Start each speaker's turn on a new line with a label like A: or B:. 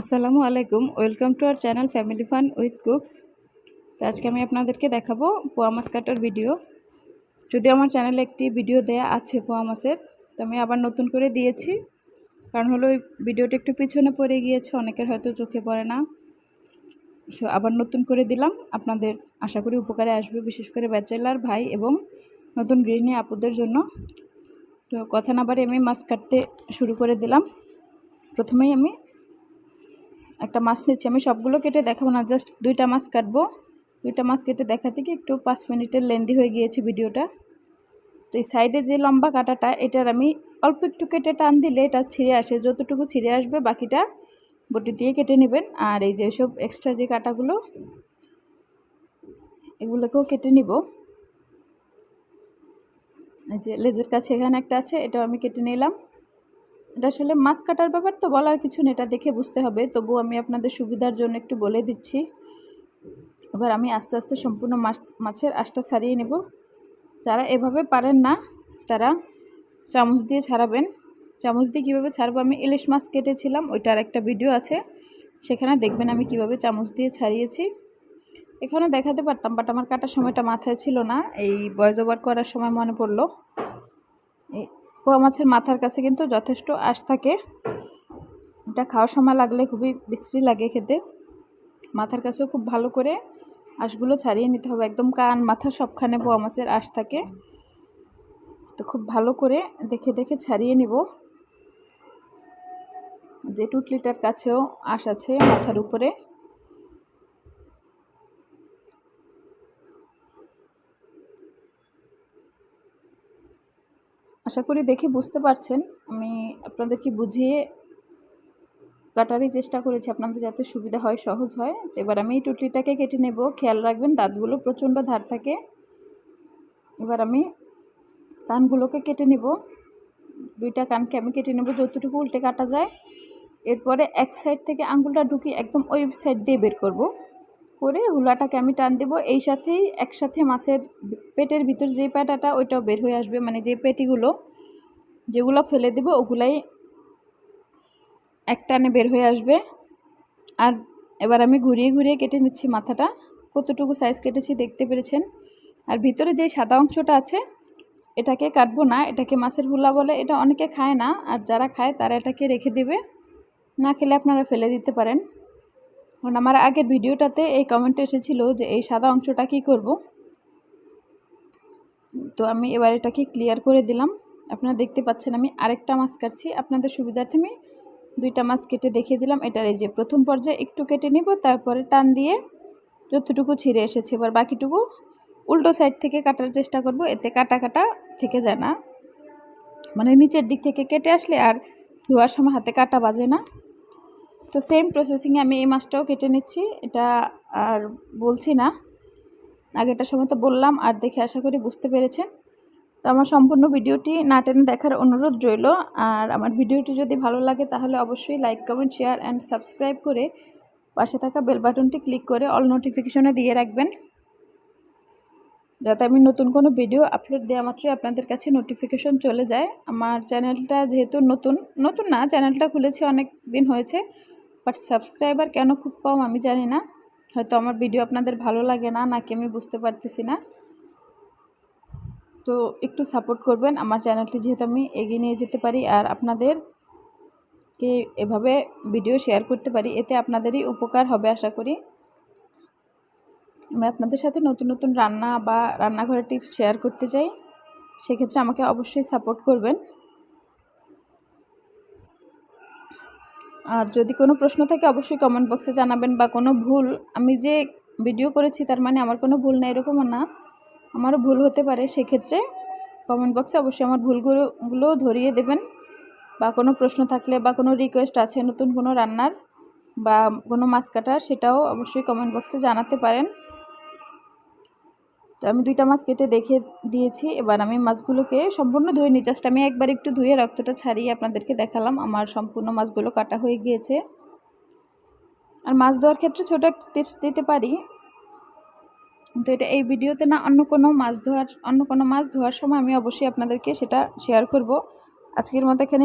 A: আসসালামু আলাইকুম। Welcome to our channel family fun with cooks তো আজকে আমি আপনাদেরকে দেখাবো পোয়া মাছ কাটার ভিডিও যদি আমার চ্যানেলে একটি ভিডিও দেয়া আছে পোয়া মাছের, তো আমি আবার নতুন করে দিয়েছি। কারণ হলো ওই ভিডিওটা একটু পিছনে পড়ে গিয়েছে, অনেকের হয়তো চোখে পড়ে না। সো আবার নতুন করে দিলাম। আপনাদের আশা করি উপকারে আসবে, বিশেষ করে ব্যাচেলার ভাই এবং নতুন গৃহিণী আপুদের জন্য। তো কথা না বারে আমি মাছ কাটতে শুরু করে দিলাম। প্রথমেই আমি একটা মাছ নিচ্ছি। আমি সবগুলো কেটে দেখাবো না জাস্ট দুইটা মাছ কাটবো। দুইটা মাছ কেটে দেখা গিয়ে একটু পাঁচ মিনিটের লেন্দি হয়ে গিয়েছে ভিডিওটা। তো এই সাইডে যে লম্বা কাটাটা, এটার আমি অল্প একটু কেটে টান দিলে এটা ছিঁড়ে আসে। যতটুকু ছিঁড়ে আসবে বাকিটা বটি দিয়ে কেটে নেবেন। আর এই যেসব এক্সট্রা যে কাটাগুলো, এগুলোকেও কেটে নিব। এই যে লেজের কাছে এখানে একটা আছে, এটাও আমি কেটে নিলাম। এটা আসলে মাছ কাটার ব্যাপার তো, বলার কিছু নেই, এটা দেখে বুঝতে হবে। তবু আমি আপনাদের সুবিধার জন্য একটু বলে দিচ্ছি। এবার আমি আস্তে আস্তে সম্পূর্ণ মাছ, মাছের আশটা ছাড়িয়ে নেব। যারা এভাবে পারেন না, তারা চামচ দিয়ে ছাড়াবেন। চামচ দিয়ে কীভাবে ছাড়বো? আমি ইলিশ মাছ কেটেছিলাম, ওইটার একটা ভিডিও আছে। সেখানে দেখবেন আমি কীভাবে চামচ দিয়ে ছাড়িয়েছি। এখানে দেখাতে পারতাম, বাট আমার কাটার সময়টা মাথায় ছিল না। এই বয়স ওভার করার সময় মনে পড়ল। পোয়া মাছের মাথার কাছে কিন্তু যথেষ্ট আশ থাকে। এটা খাওয়ার সময় লাগলে খুবই বিশ্রী লাগে খেতে। মাথার কাছেও খুব ভালো করে আঁশগুলো ছাড়িয়ে নিতে হবে। একদম কান, মাথা সবখানে পোয়া মাছের আঁশ থাকে। তো খুব ভালো করে দেখে দেখে ছাড়িয়ে নিব। যে টুটলিটার কাছেও আঁশ আছে মাথার উপরে। আশা করি দেখে বুঝতে পারছেন। আমি আপনাদেরকে বুঝিয়ে কাটারই চেষ্টা করেছি। আপনাদের যাতে সুবিধা হয়, সহজ হয়। এবার আমি এই টুটলিটাকে কেটে নেব। খেয়াল রাখবেন, দাঁতগুলো প্রচণ্ড ধার থাকে। এবার আমি কানগুলোকে কেটে নেব। দুইটা কানকে আমি কেটে নেব যতটুকু উল্টে কাটা যায়। এরপরে এক সাইড থেকে আঙ্গুলটা ঢুকি একদম ওই সাইড দিয়ে বের করব। করে হুলাটাকে আমি টান দেব। এই সাথেই একসাথে মাছের পেটের ভিতর যে পেটাটা, ওইটাও বের হয়ে আসবে। মানে যে পেটিগুলো, যেগুলো ফেলে দেব, ওগুলাই এক টানে বের হয়ে আসবে। আর এবার আমি ঘুরিয়ে ঘুরিয়ে কেটে নিচ্ছি মাথাটা। কতটুকু সাইজ কেটেছি দেখতে পেরেছেন? আর ভিতরে যে সাদা অংশটা আছে, এটাকে কাটবো না, এটাকে মাছের হুলা বলে। এটা অনেকে খায় না, আর যারা খায় তারা এটাকে রেখে দেবে। না খেলে আপনারা ফেলে দিতে পারেন। কারণ আমার আগের ভিডিওটাতে এই কমেন্ট এসেছিল যে এই সাদা অংশটা কি করব? তো আমি এবার এটাকে ক্লিয়ার করে দিলাম। আপনারা দেখতে পাচ্ছেন আমি আরেকটা মাছ কাটছি। আপনাদের সুবিধার্থে আমি দুইটা মাছ কেটে দেখিয়ে দিলাম। এটার এই যে প্রথম পর্যায়ে একটু কেটে নিব, তারপরে টান দিয়ে যতটুকু ছিঁড়ে এসেছে, এবার বাকিটুকু উল্টো সাইড থেকে কাটার চেষ্টা করব। এতে কাটা কাটা থেকে যায় না। মানে নিচের দিক থেকে কেটে আসলে আর ধোয়ার সময় হাতে কাটা বাজে না। তো সেম প্রসেসিংয়ে আমি এই মাছটাও কেটে নিচ্ছি। এটা আর বলছি না। আগেটার সময় তো বললাম, আর দেখে আশা করি বুঝতে পেরেছেন। তো আমার সম্পূর্ণ ভিডিওটি না টেনে দেখার অনুরোধ রইল, আর আমার ভিডিওটি যদি ভালো লাগে তাহলে অবশ্যই like, comment, share and subscribe করে পাশে থাকা বেল বাটনটি ক্লিক করে অল নোটিফিকেশনে দিয়ে রাখবেন। যাতে আমি নতুন কোনো ভিডিও আপলোড দেওয়া মাত্রই আপনাদের কাছে নোটিফিকেশন চলে যায়। আমার চ্যানেলটা যেহেতু নতুন নতুন না, চ্যানেলটা খুলেছি অনেক দিন হয়েছে, বাট সাবস্ক্রাইবার কেন খুব কম আমি জানি না। হয়তো আমার ভিডিও আপনাদের ভালো লাগে না, নাকি আমি বুঝতে পারতেছি না। তো একটু সাপোর্ট করবেন, আমার চ্যানেলটি যেহেতু আমি এগিয়ে নিয়ে যেতে পারি আর আপনাদেরকে এভাবে ভিডিও শেয়ার করতে পারি, এতে আপনাদেরই উপকার হবে আশা করি। আমি আপনাদের সাথে নতুন নতুন রান্না বা রান্নাঘরের টিপস শেয়ার করতে চাই, সেক্ষেত্রে আমাকে অবশ্যই সাপোর্ট করবেন। আর যদি কোনো প্রশ্ন থাকে, অবশ্যই কমেন্ট বক্সে জানাবেন বা কোনো ভুল, আমি যে ভিডিও করেছি তার মানে আমার কোনো ভুল নেই এরকমও না। আমারও ভুল হতে পারে, সেক্ষেত্রে কমেন্ট বক্সে অবশ্যই আমার ভুলগুলো ধরিয়ে দেবেন। বা কোনো প্রশ্ন থাকলে বা কোনো রিকোয়েস্ট আছে নতুন কোনো রান্নার বা কোনো মাছ কাটার, সেটাও অবশ্যই কমেন্ট বক্সে জানাতে পারেন। তো আমি দুইটা মাছ কেটে দেখে দিয়েছি। এবার আমি মাছগুলোকে সম্পূর্ণ ধুয়ে নিই। জাস্ট আমি একবার একটু ধুয়ে রক্তটা ছাড়িয়ে আপনাদেরকে দেখালাম। আমার সম্পূর্ণ মাছগুলো কাটা হয়ে গিয়েছে। আর মাছ ধোয়ার ক্ষেত্রে ছোটো একটা টিপস দিতে পারি। তো এটা এই ভিডিওতে না অন্য কোনো মাছ ধোয়ার, অন্য কোনো মাছ ধোয়ার সময় আমি অবশ্যই আপনাদেরকে সেটা শেয়ার করব। আজকের মতো এখানে